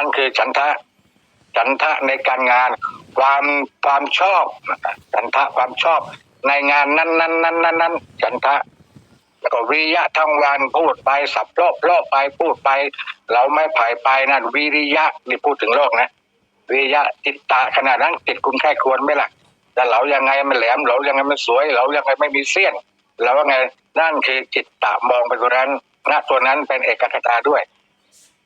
นั่นคือฉันทะฉันทะในการงาน ความความชอบฉันทะความชอบในงานนั้นนั้นนั้นนั้นนั้นฉันทะแล้วก็วิยะทั้งวันพูดไปสับรอบรอบไปพูดไป เราไม่ผ่ายไปนั่นวิริยะนี่พูดถึงโลกนะวิริยะจิตตะขนาดนั้นจิตคุณแค่ควรไหมล่ะแต่เรายังไงมันแหลมเรายังไงมันสวย เรายังไงไม่มีเสี้ยนเราว่าไงนั่นคือจิตตะมองไปตรงนั้นณตัวนั้นเป็นเอกคตาด้วย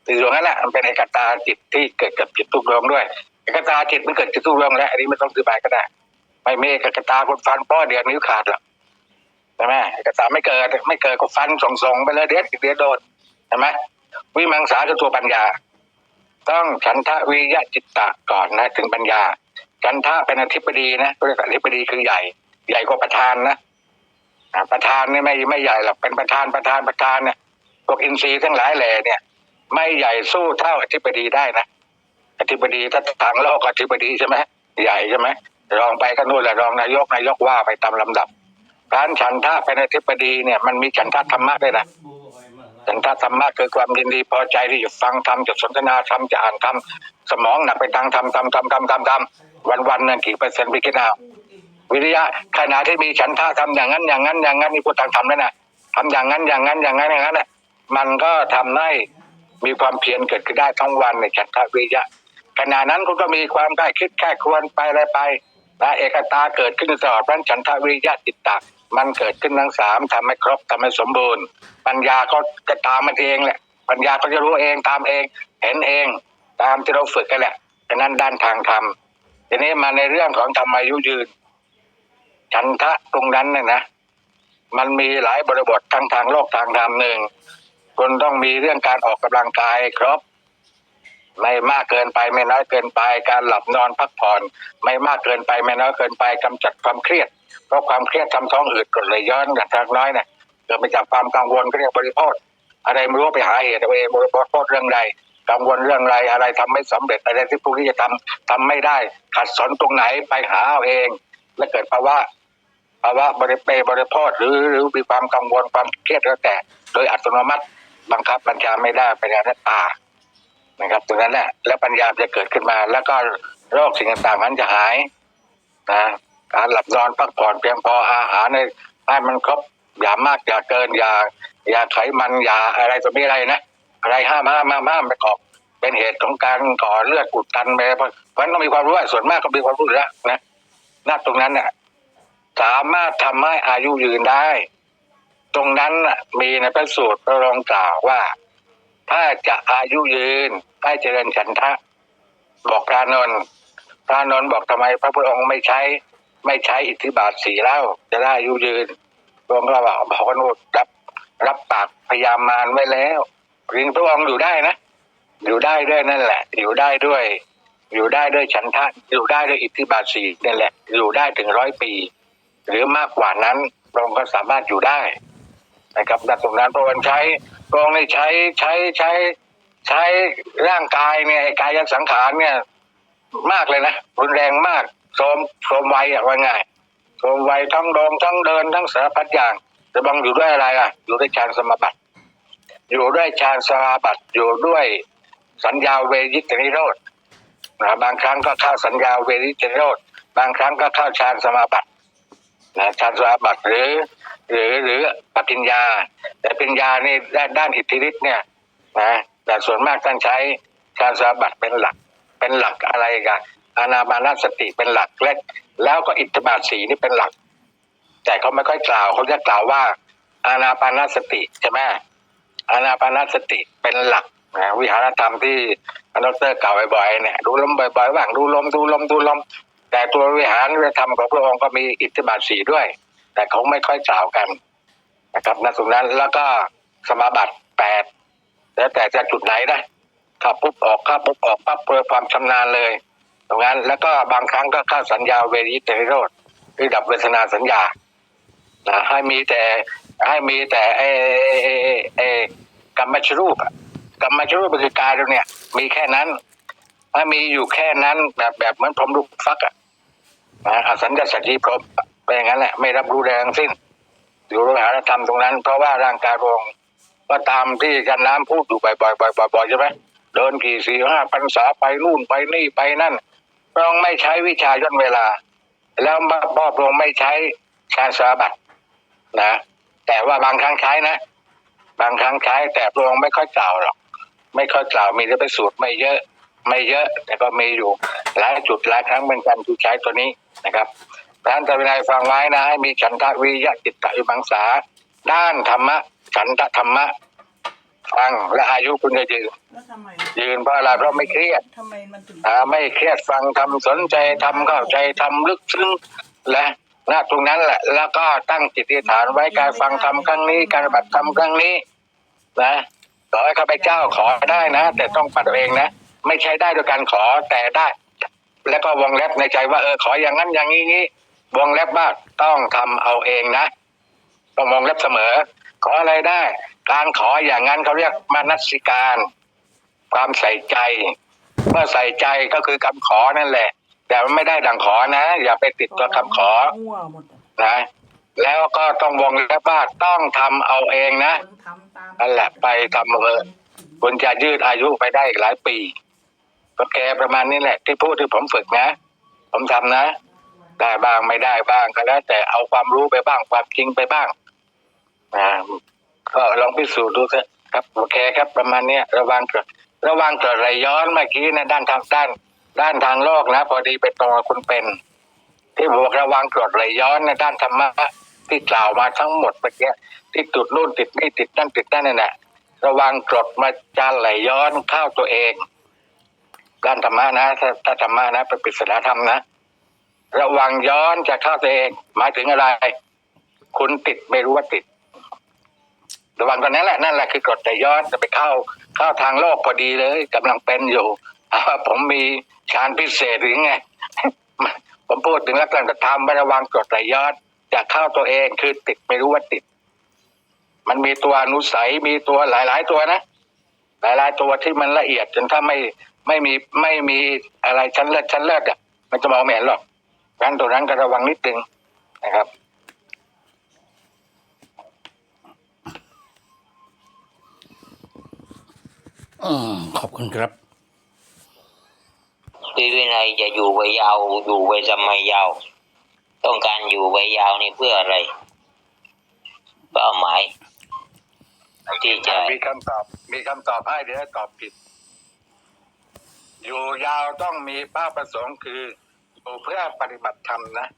คือตรงนั้นแหละมันเป็นเอกตาจิตที่เกิดกับจิตทุกดวงด้วยเอกตาจิตมันเกิดจิตทุกดวงแล้วอันนี้ไม่ต้องอธิบายก็ได้ ไม่เมีเอกตาคนฟันป้อเดียวนิ้วขาดหรอกใช่ไหมเอกตาไม่เกิดไม่เกิดก็ฟันส่งๆไปเลยเด็ดเดียวโดนใช่ไหมวิมังสาคือตัวปัญญา ต้องฉันทะวิยะจิตตะก่อนนะถึงปัญญาฉันทะเป็นอธิบดีนะเรียกอธิบดีคือใหญ่ ใหญ่กว่าประธานนะประธานนี่ไม่ไม่ใหญ่หรอกเป็นประธานประธานประธานเนี่ยพวกอินทรีย์ทั้งหลายแหล่เนี่ย ไม่ใหญ่สู้เท่าอธิบดีได้นะอธิบดีถ้าทางโลกอธิบดีใช่ไหมใหญ่ใช่ไหมรองไปก็นู่นแหละรองนายกนายกว่าไปตามลำดับการฉันทะเป็นอธิบดีเนี่ยมันมีฉันทะธรรมะด้วยนะฉันทะธรรมะคือความยินดีพอใจที่จะฟังธรรมจะสนทนาธรรมจะอ่านธรรมสมองหนักไปทางธรรมธรรมธรรมธรรมธรรมธรรมวันวันนั่นกี่เปอร์เซ็นต์พี่คิดเอาวิริยะขณะที่มีฉันทะทำอย่างนั้นอย่างนั้นอย่างนั้นนี่พูดทางธรรมแล้วนะทำอย่างนั้นอย่างนั้นอย่างนั้นอย่างนั้นน่ะมันก็ทำให้ มีความเพียรเกิดขึ้นได้ทั้งวันในฉันทะวิยะขณะนั้นคุณก็มีความใกล้คิดแค่ควรไปอะไรไปนะเอกตาเกิดขึ้นตลอดนั้นฉันทะวิยะจิตตะมันเกิดขึ้นทั้งสามทำให้ครบทำให้สมบูรณ์ ปัญญาก็จะตามมันเองแหละ ปัญญาก็จะรู้เองตามเอง เห็นเอง ตามที่เราฝึกกันแหละฉะนั้นด้านทางธรรมทีนี้มาในเรื่องของธรรมอายุยืน ฉันทะตรงนั้นเนี่ยนะ มันมีหลายบริบททั้งทางโลกทางธรรมหนึ่ง คุณต้องมีเรื่องการออกกำลังกายครบ ไม่มากเกินไปไม่น้อยเกินไป การหลับนอนพักผ่อน ไม่มากเกินไปไม่น้อยเกินไปกำจัดความเครียด เพราะความเครียดทำท้องอืดกดเลยย้อนกันทางน้อยเนี่ยเกิดมาจากความกังวลก็เรียกบริโภคอะไรไม่รู้ไปหาเหตุเอาเองบริโภคเรื่องใดกังวลเรื่องอะไรอะไรทำไม่สำเร็จอะไรที่พวกนี้จะทำทำไม่ได้ ขัดสนตรงไหนไปหาเอาเอง และเกิดภาวะภาวะบริเปบริโภคหรือหรือมีความกังวลความเครียดแล้วแต่ โดยอัตโนมัติ บังคับบัญชาไม่ได้เป็นอนัตตานะครับตรงนั้นแหละแล้วปัญญาจะเกิดขึ้นมา แล้วก็โรคสิ่งต่างๆนั้นจะหายนะการหลับนอนพักผ่อนเพียงพออาหารในให้มันครบอย่ามากอย่าเกินอย่าอย่าไขมันอย่าอะไรตัวนี้อะไรนะอะไรห้ามห้ามห้ามห้ามไปก่อเป็นเหตุของการก่อเลือดอุดตันไปเพราะเพราะฉะนั้นต้องมีความรู้ส่วนมากก็มีความรู้แล้วนะหน้าตรงนั้นเนี่ยสามารถทำให้อายุยืนได้ ตรงนั้นมีในพระสูตรพระรองกล่าวว่า ถ้าจะอายุยืนให้เจริญฉันทะ บอกพระนนท์พระนนท์บอกทำไมพระพุทธองค์ไม่ใช้ ไม่ใช้อิทธิบาทสีเล่า จะได้อายุยืนรองก็บอกบอกว่านู่นรับรับปากพยายามมารไว้แล้วริงพระองค์อยู่ได้นะอยู่ได้ด้วยนั่นแหละ อยู่ได้ด้วย อยู่ได้ด้วยฉันทะอยู่ได้ด้วยอิทธิบาทสีนั่นแหละ อยู่ได้ถึงร้อยปี หรือมากกว่านั้นพระองค์ก็สามารถอยู่ได้ นะครับณตรงนั้นพระองค์ใช้พระองค์ได้ใช้ใช้ใช้ใช้ร่างกายเนี่ยไอ้กายสังขารเนี่ย มากเลยนะรุนแรงมากโทมโทรมวัยอะว่าง่ายโทรมวัยทั้งเดงทั้งเดินทั้งสารพัดอย่างจะบังอยู่ด้วยอะไรอะ อยู่ด้วยฌานสมาบัติ อยู่ด้วยฌานสมาบัติอยู่ด้วยสัญญาเวยิตนิโรธนะบางครั้งก็เข้าสัญญาเวยิตนิโรธบางครั้งก็เข้าฌานสมาบัติ นะฌานสมาบัติหรือ หรือหรือปฏิญญา แต่ปฏิญญานี่ด้านด้านอิทธิฤทธิ์เนี่ยนะแต่ส่วนมากท่านใช้ฌานสมาบัติเป็นหลัก เป็นหลักอะไรกันอานาปานสติเป็นหลักและแล้วก็อิทธิบาทสีนี่เป็นหลัก แต่เขาไม่ค่อยกล่าวเขาจะกล่าวว่า อานาปานสติใช่ไหมอานาปานสติเป็นหลักนะวิหารธรรมที่อดรกล่าวบ่อยๆเนี่ยดูลมบ่อยๆว่างดูลมดูลมดูลม แต่ตัววิหารธรรมของพระองค์ก็มีอิทธิบาทสีด้วย แต่เขาไม่ค่อยกล่าวกันนะครับณตรงนั้นแล้วก็สมาบัติแปดแล้วแต่จะจุดไหนนะข้าปุ๊บออกข้าปุ๊บออกปั๊บเพื่อความชำนาญเลย ตรงนั้นแล้วก็บางครั้งก็เข้าสัญญาเวริเตโรธคือดับเวทนาสัญญานะให้มีแต่ให้มีแต่ไอ้ไอ้ไอ้ไอ้กรรมชรูปกรรมชรูปคือกายเราเนี่ย มีแค่นั้น ถ้ามีอยู่แค่นั้นแบบแบบเหมือนพรมลูกฟักอะ นะอสัญญาสัจจีพรหมเป็นอย่างนั้นแหละไม่รับรู้แรงสิ้นอยู่ระหว่างธรรมตรงนั้น เพราะว่าร่างกายรองก็ตามที่อาจารย์น้ำพูดอยู่บ่อยๆบ่อยๆบ่อยๆใช่ไหมเดินกี่สี่ห้าพรรษาไปนู่นไปนี่ไปนั่นพระองค์ไม่ใช้วิชาย่นเวลา แล้วพ่อพระองค์ไม่ใช้ชาสาบัตนะแต่ว่าบางครั้งใช้นะ บางครั้งใช้แต่พระองค์ไม่ค่อยกล่าวหรอก ไม่ค่อยกล่าวมีแต่ไปสูตรไม่เยอะ ไม่เยอะแต่ก็มีอยู่หลายจุดหลายครั้งเหมือนกันที่ใช้ตัวนี้นะครับท่านตวินัยฟังไว้นะให้มีฉันทะวิริยะจิตตะวิมังสา ด้านธรรมะฉันทะธรรมะฟังและอายุคุณจะยืนแล้วทำไมยืนเพราะอะไรเพราะไม่เครียดทำไมมันถึงอ่าไม่เครียดฟังทำสนใจทำเข้าใจทำลึกซึ้งและหน้าตรงนั้นแหละ แล้วก็ตั้งจิตอธิษฐานไว้การฟังธรรมครั้งนี้ การปฏิบัติธรรมครั้งนี้นะขอให้ข้าพเจ้าขอได้นะ แต่ต้องปัดเอาเองนะ ไม่ใช่ได้โดยการขอแต่ได้ แล้วก็วงเล็บในใจว่าเออขออย่างนั้นอย่างนี้งี้วงเล็บว่าต้องทำเอาเองนะต้องวงเล็บเสมอ ขออะไรได้ การขออย่างนั้นเขาเรียกมานัสิการ ความใส่ใจ เมื่อใส่ใจก็คือคำขอนั่นแหละ แต่มันไม่ได้ดังขอนะ อย่าไปติดตัวคำขอมั่วหมดอะนะแล้วก็ต้องวงเล็บว่าต้องทำเอาเองนะคนทำตามนั่นแหละไปทำเอาเถอะคุณจะยืดอายุไปได้อีกหลายปี ก็แกประมาณนี้แหละ ที่พูดที่ผมฝึกนะ ผมทำนะ ได้บ้างไม่ได้บ้างก็แล้ว แต่เอาความรู้ไปบ้างความจริงไปบ้างนะก็ลองพิสูจน์ดูเถอะครับโอเคครับ ประมาณเนี้ยระวังเกิดระวังเกิดไหลย้อนเมื่อกี้นะด้านทางด้าน ด้านทางโลกนะ พอดีไปตรงคุณเป็น ที่บอกระวังกรดไหลย้อนในด้านธรรมะที่กล่าวมาทั้งหมดเมื่อกี้ที่ติดนู่นติดนี่ติดนั่นติดนั่นนั่แหละระวังกรดมาจานไหลย้อนเข้าตัวเอง ด้านธรรมะนะถ้าถ้าธรรมะนะเป็นปริศนาธรรมนะระวังย้อนจะเข้าตัวเองหมายถึงอะไร คุณติดไม่รู้ว่าติด ระวังตอนนั้นแหละนั่นแหละคือกดไหลย้อนจะไปเข้าเข้าทางโลกพอดีเลยกำลังเป็นอยู่อ่าผมมีฌานพิเศษหรือไงผมพูดถึงลักษณะธรรมไม่ระวังกดไหลย้อนจะเข้าตัวเองคือติดไม่รู้ว่าติด มันมีตัวอนุสัยมีตัวหลาย ๆ ตัวนะหลาย ๆ ตัวที่มันละเอียดจนถ้าไม่ ไม่มีไม่มีอะไรชั้นเลิศชั้นเลิศอะมันจะมองไม่เห็นหรอกงั้นตัวนั้นก็ระวังนิดนึงนะครับอืมขอบคุณครับพี่วินัยจะอยู่ไว้ยาวอยู่ไว้ทำไมยาว ต้องการอยู่ไว้ยาวนี่เพื่ออะไรเป้าหมายที่จะมีคำตอบ มีคำตอบให้เดี๋ยวตอบผิด อยู่ยาวต้องมีเป้าประสงค์คืออยู่เพื่อปฏิบัติธรรมนะ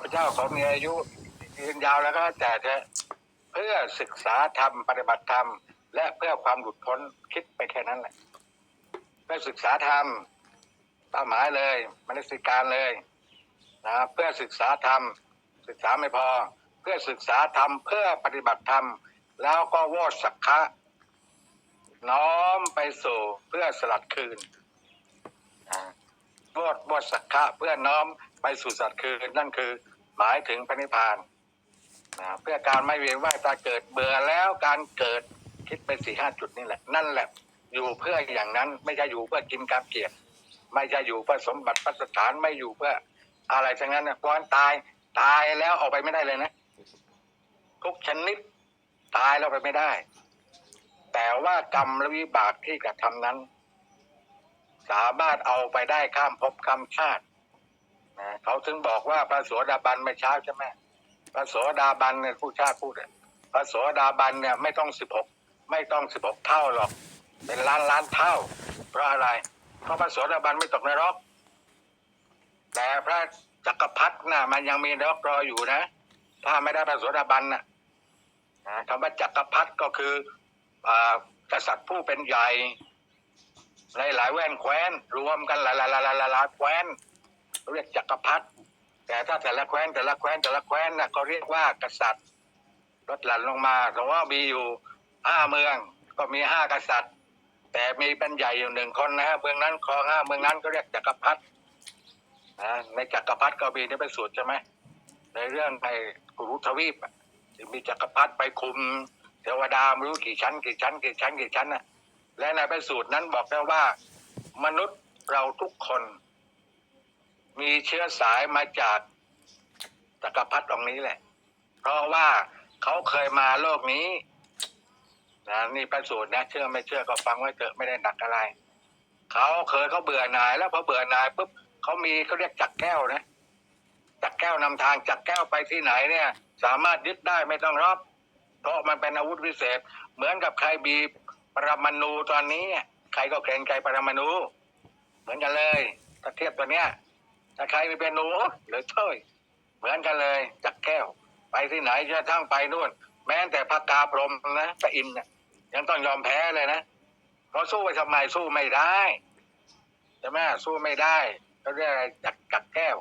พระเจ้าเขามีอายุยืนยาวแล้วก็แต่จะเพื่อศึกษาธรรมปฏิบัติธรรม และเพื่อความหลุดพ้นคิดไปแค่นั้นแหละเพื่อศึกษาธรรมเป้าหมายเลยมนสิการเลยนะเพื่อศึกษาธรรม ศึกษาไม่พอ เพื่อศึกษาธรรม เพื่อปฏิบัติธรรม แล้วก็วอดสักคะน้อมไปสู่เพื่อสลัดคืน อ่าวอดวอดสักคะเพื่อน้อมไปสู่สลัดคืนนั่นคือหมายถึงพระนิพพานนะเพื่อการไม่เวียนว่ายตายเกิดเบื่อแล้วการเกิดคิดไปสี่ห้าจุดนี่แหละ นั่นแหละ อยู่เพื่ออย่างนั้นไม่ใช่อยู่เพื่อกินกามเกียรติไม่ใช่อยู่เพื่อสมบัติพัสถานไม่อยู่เพื่ออะไรทั้งนั้นนะก่อนตายตายแล้วออกไปไม่ได้เลยนะ ทุกชนิดตายแล้วไปไม่ได้ แต่ว่ากรรมและวิบากที่กระทำนั้น สามารถเอาไปได้ข้ามภพข้ามชาตินะเขาถึงบอกว่าพระโสดาบันไม่เช้าใช่ไหมพระโสดาบันเนี่ยผู้ชาติพูดพระโสดาบันเนี่ยไม่ต้องสิบหกไม่ต้องสิบหกเท่าหรอก เป็นล้านล้านเท่า เพราะอะไร เพราะพระโสดาบันไม่ตกนรก แต่พระจักรพรรดิน่ะมันยังมีนรกรออยู่นะ ถ้าไม่ได้พระโสดาบันน่ะนะคำว่าจักรพรรดิก็คืออากษัตริย์ผู้เป็นใหญ่ หลายหลายแว่นแคว้น รวมกันหลายหลายหลายหลายหลายหลายแคว้นเรียกจักรพรรดิแต่ถ้าแต่ละแคว้นแต่ละแคว้นแต่ละแคว้นน่ะก็เรียกว่ากษัตริย์ลดหลั่นลงมาแต่ว่ามีอยู่ห้าเมืองก็มีห้ากษัตริย์ แต่มีเป็นใหญ่อยู่หนึ่งคนนะฮะเมืองนั้นครองห้าเมืองนั้นก็เรียกจักรพรรดินะในจักรพรรดิก็มีนี่เป็นสูตรใช่ไหมในเรื่องในกุรุทวีปมีจักรพรรดิไปคุมเทวดาไม่รู้กี่ชั้นกี่ชั้นกี่ชั้นกี่ชั้นนะ และในพระสูตรนั้นบอกแล้วว่า มนุษย์เราทุกคน มีเชื้อสายมาจากจักรพรรดิองค์นี้แหละ เพราะว่าเขาเคยมาโลกนี้นะนี่ประสูตรนะเชื่อไม่เชื่อก็ฟังไว้เถอะไม่ได้หนักอะไรเขาเคยเขาเบื่อหน่าย แล้วพอเบื่อหน่ายปุ๊บเขามีเขาเรียกจักแก้วนะจักแก้วนำทางจักแก้วไปที่ไหนเนี่ย สามารถยึดได้ไม่ต้องรับเพราะมันเป็นอาวุธวิเศษ เหมือนกับใครบีบ ปรมาณูตอนนี้ใครก็เกรงใจปรมาณูเหมือนกันเลยถ้าเทียบตัวเนี้ยถ้าใครมีเป็นหนูหรือเท่ยเหมือนกันเลยจักแก้ว ไปที่ไหนจะทั้งไปนู่น แม้แต่พระกาพรมนะพระอินทร์น่ะยังต้องยอมแพ้เลยนะเพราะสู้ไปทำไมสู้ไม่ได้ใช่ไหมสู้ไม่ได้เขาเรียกอะไรจักจักแก้ว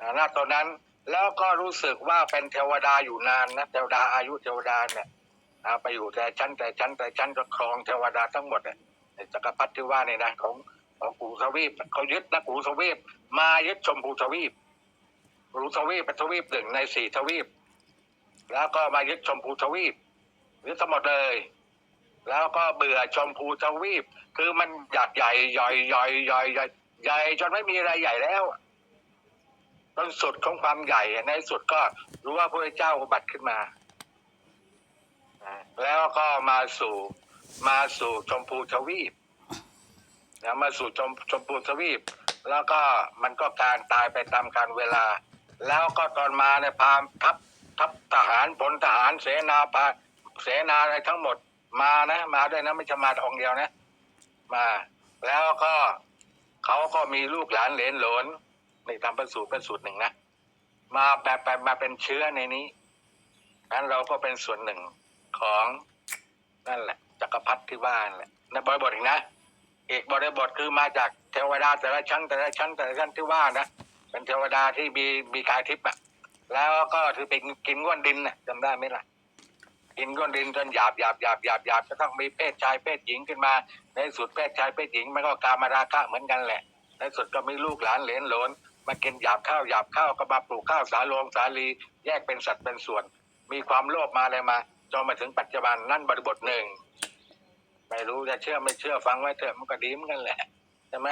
อ่าตอนนั้นแล้วก็รู้สึกว่าเป็นเทวดาอยู่นานนะเทวดาอายุเทวดาเนี่ย อ่าไปอยู่แต่ชั้นแต่ชั้นแต่ชั้นก็ครองเทวดาทั้งหมดเนี่ยในจักรพรรดิที่ว่าเนี่ยนะของของปู่ทวีปเขายึดนะปู่ทวีป มายึดชมพูทวีปปู่ทวีปเป็นทวีปหนึ่งในสี่ทวีป แล้วก็มายึดชมพูทวีปยึดทั้งหมดเลย แล้วก็เบื่อชมพูทวีป คือมันอยากใหญ่ใหญ่ใหญ่ใหญ่ใหญ่ใหญ่จนไม่มีอะไรใหญ่แล้วจนสุดของความใหญ่ในสุดก็รู้ว่าพระเจ้าอุบัติขึ้นมา แล้วก็มาสู่มาสู่ชมพูทวีปนะมาสู่ชมชมพูทวีป แล้วก็มันก็การตายไปตามการเวลา แล้วก็ตอนมาเนี่ยพาทัพทัพทหารพลทหารเสนาพาเสนาอะไรทั้งหมดมานะ มาด้วยนะไม่ใช่มาองเดียวนะ มา แล้วก็เขาก็มีลูกหลานเหลนหลนนี่ทำเป็นสูตรเป็นสูตรหนึ่งนะมาแบบแบบมาเป็นเชื้อในนี้นั้นเราก็เป็นส่วนหนึ่ง ของนั่นแหละจักรพรรดิที่ว่านั่นแหละในบริบทอีกนะเอกบริบทคือมาจากเทวดาแต่ละชั้นแต่ละชั้นแต่ละชั้นที่ว่านะเป็นเทวดาที่มีมีกายทิพย์อะแล้วก็ถือเป็นกินก้อนดินนะจำได้ไหมล่ะกินก้อนดินจนหยาบหยาบหยาบหยาบหยาบจะต้องมีเพศชายเพศหญิงขึ้นมา ในสุดเพศชายเพศหญิงมันก็กามาราคะเหมือนกันแหละ ในสุดก็มีลูกหลานเหลนหลนมากินหยาบข้าวหยาบข้าวก็มาปลูกข้าวสาโลงสาลีแยกเป็นสัตว์เป็นส่วน มีความโลภมาอะไรมา จนมาถึงปัจจุบันนั่นบริบทหนึ่งไม่รู้จะเชื่อไม่เชื่อฟังไว้เถอะมันก็ดีเหมือนกันแหละใช่ไหม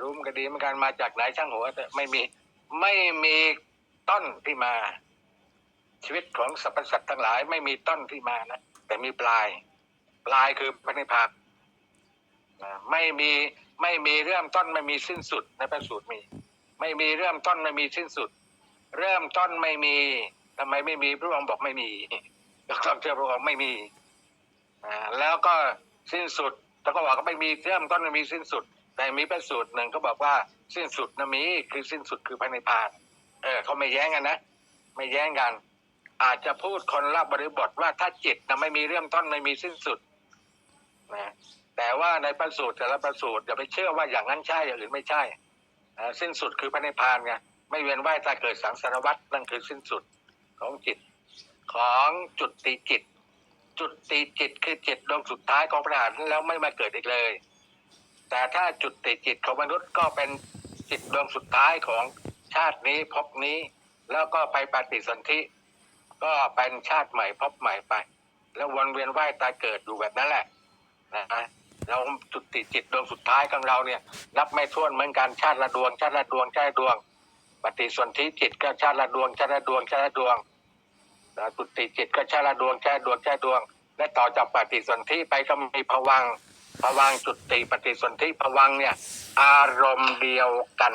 รู้มันก็ดีเหมือนกันมาจากไหนช่างหัวเถอะไม่มีไม่มีต้นที่มา ชีวิตของสรรพสัตว์ทั้งหลาย ไม่มีต้นที่มานะแต่มีปลาย ปลายคือพระนิพพานไม่มีไม่มีเริ่มต้นไม่มีสิ้นสุดในพระสูตรมี ไม่มีเริ่มต้นไม่มีสิ้นสุด เริ่มต้นไม่มีทำไมไม่มีพระองค์บอกไม่มี ก็ต้องเชื่อพระองค์ไม่มีแล้วก็สิ้นสุดแล้วก็บอกก็ไม่มีเริ่มต้นไม่มีสิ้นสุด แต่มีพระสูตรหนึ่งก็บอกว่าสิ้นสุดนะมีคือสิ้นสุดคือภายในพานเออเขาไม่แย้งกันนะ ไม่แย้งกัน อาจจะพูดคนละบริบทว่าถ้าจิตนะไม่มีเริ่มต้นไม่มีสิ้นสุดนะแต่ว่าในพระสูตรแต่ละพระสูตรอย่าไปเชื่อว่าอย่างนั้นใช่อย่างอื่นไม่ใช่สิ้นสุดคือพระนิพพานไงไม่เวียนว่ายตายเกิดสังสารวัฏนั่นคือสิ้นสุดของจิต ของจุดติจิต จุดติจิตคือจิตดวงสุดท้ายของพระอรหันต์แล้วไม่มาเกิดอีกเลย แต่ถ้าจุดติจิตของมนุษย์ก็เป็นจิตดวงสุดท้ายของชาตินี้ภพนี้ แล้วก็ไปปฏิสนธิก็เป็นชาติใหม่ภพใหม่ไป แล้ววนเวียนว่ายตายเกิดอยู่แบบนั้นแหละนะฮะเราจุดติจิตดวงสุดท้ายของเราเนี่ยนับไม่ถ้วนเหมือนกันชาติละดวง ชาติละดวงชาติละดวง ปฏิสนธิจิตก็ชาติละดวงชาติละดวงชาติละดวง นะสุติจิตก็ชาละดวงแช่ดวงแช่ดวง และต่อจากปฏิสนธิไปก็มีผวังผวังจุติปฏิสนธิผวังเนี่ย อารมณ์เดียวกัน